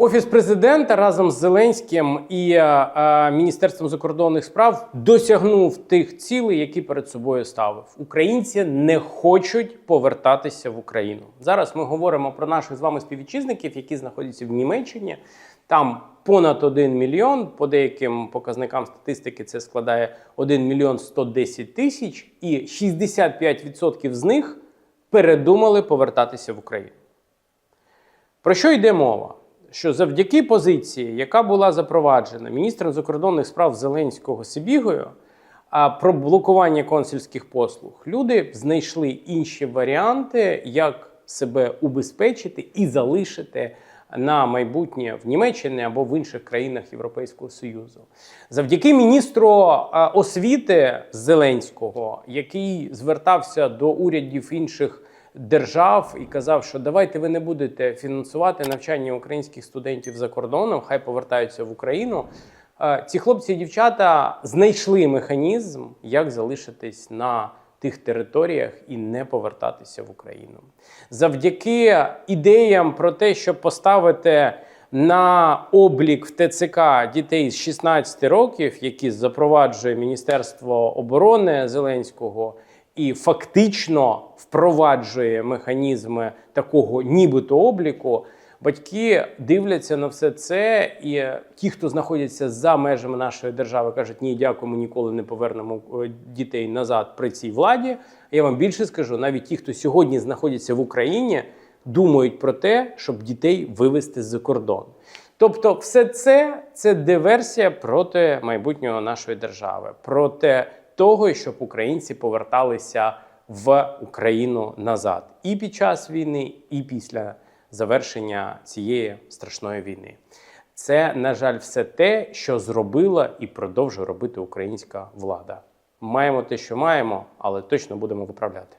Офіс президента разом з Зеленським і е, е, Міністерством закордонних справ досягнув тих цілей, які перед собою ставив. Українці не хочуть повертатися в Україну. Зараз ми говоримо про наших з вами співвітчизників, які знаходяться в Німеччині. Там понад 1 мільйон. По деяким показникам статистики це складає 1 мільйон 110 тисяч, і 65% з них передумали повертатися в Україну. Про що йде мова? Що завдяки позиції, яка була запроваджена міністром закордонних справ Зеленського Сибігою, а про блокування консульських послуг, люди знайшли інші варіанти, як себе убезпечити і залишити на майбутнє в Німеччині або в інших країнах Європейського Союзу. Завдяки міністру освіти Зеленського, який звертався до урядів інших держав і казав, що давайте ви не будете фінансувати навчання українських студентів за кордоном, хай повертаються в Україну. Е, Ці хлопці і дівчата знайшли механізм, як залишитись на тих територіях і не повертатися в Україну. Завдяки ідеям про те, щоб поставити на облік в ТЦК дітей з 16 років, які запроваджує Міністерство оборони Зеленського, і фактично впроваджує механізми такого нібито обліку. Батьки дивляться на все це, і ті, хто знаходяться за межами нашої держави, кажуть: ні, дякую, ми ніколи не повернемо е, дітей назад при цій владі. Я вам більше скажу, навіть ті, хто сьогодні знаходяться в Україні, думають про те, щоб дітей вивезти з-за кордон. Тобто, все це це диверсія проти майбутнього нашої держави, проти того, щоб українці поверталися в Україну назад і під час війни, і після завершення цієї страшної війни. Це, на жаль, все те, що зробила і продовжує робити українська влада. Маємо те, що маємо, але точно будемо виправляти.